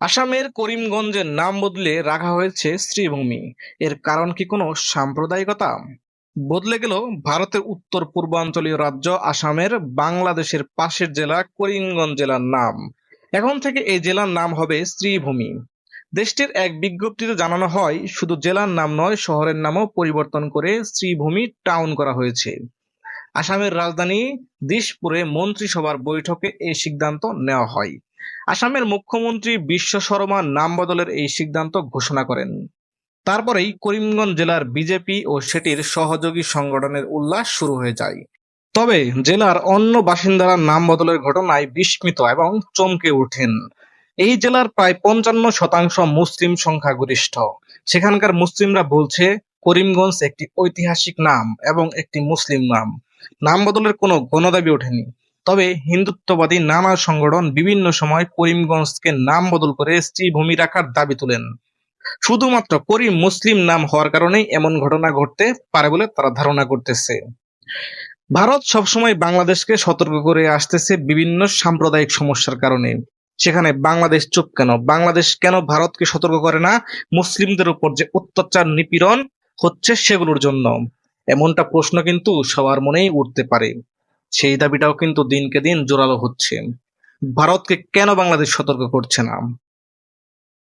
আসামের করিমগঞ্জের নাম বদলে রাখা হয়েছে শ্রীভূমি। এর কারণ কি কোনো সাম্প্রদায়িকতা? বদলে গেল ভারতের উত্তর পূর্বাঞ্চলীয় রাজ্য আসামের বাংলাদেশের পাশের জেলা করিমগঞ্জ জেলার নাম। এখন থেকে এই জেলার নাম হবে শ্রীভূমি। দেশটির এক বিজ্ঞপ্তিতে জানানো হয়, শুধু জেলার নাম নয়, শহরের নামও পরিবর্তন করে শ্রীভূমি টাউন করা হয়েছে। আসামের রাজধানী দিশপুরে মন্ত্রিসভার বৈঠকে এই সিদ্ধান্ত নেওয়া হয়। আসামের মুখ্যমন্ত্রী বিশ্ব শর্মা নাম বদলের এই সিদ্ধান্ত ঘোষণা করেন। তারপরেই করিমগঞ্জ জেলার বিজেপি ও সেটির সহযোগী সংগঠনের উল্লাস শুরু হয়ে যায়। তবে জেলার অন্য বাসিন্দারা নাম বদলের ঘটনায় বিস্মিত এবং চমকে ওঠেন। এই জেলার প্রায় পঞ্চান্ন শতাংশ মুসলিম সংখ্যাগরিষ্ঠ। সেখানকার মুসলিমরা বলছে, করিমগঞ্জ একটি ঐতিহাসিক নাম এবং একটি মুসলিম নাম। নাম বদলের কোনো গণদাবি ওঠেনি। তবে হিন্দুত্ববাদী নানা সংগঠন বিভিন্ন সময় করিমগঞ্জকে নাম বদল করে শ্রীভূমি রাখার দাবি তোলেন। শুধুমাত্র করিম মুসলিম নাম হওয়ার কারণেই এমন ঘটনা ঘটতে পারে বলে তারা ধারণা করতেছে। ভারত সবসময় বাংলাদেশকে সতর্ক করে আসতেছে বিভিন্ন সাম্প্রদায়িক সমস্যার কারণে। সেখানে বাংলাদেশ চুপ কেন? বাংলাদেশ কেন ভারতকে সতর্ক করে না? মুসলিমদের উপর যে অত্যাচার নিপীড়ন হচ্ছে সেগুলোর জন্য। এমনটা প্রশ্ন কিন্তু সবার মনেই উঠতে পারে। সেই দাবিটাও কিন্তু দিনকে দিন জোরালো হচ্ছে। ভারতকে কেন বাংলাদেশ সতর্ক করছে না?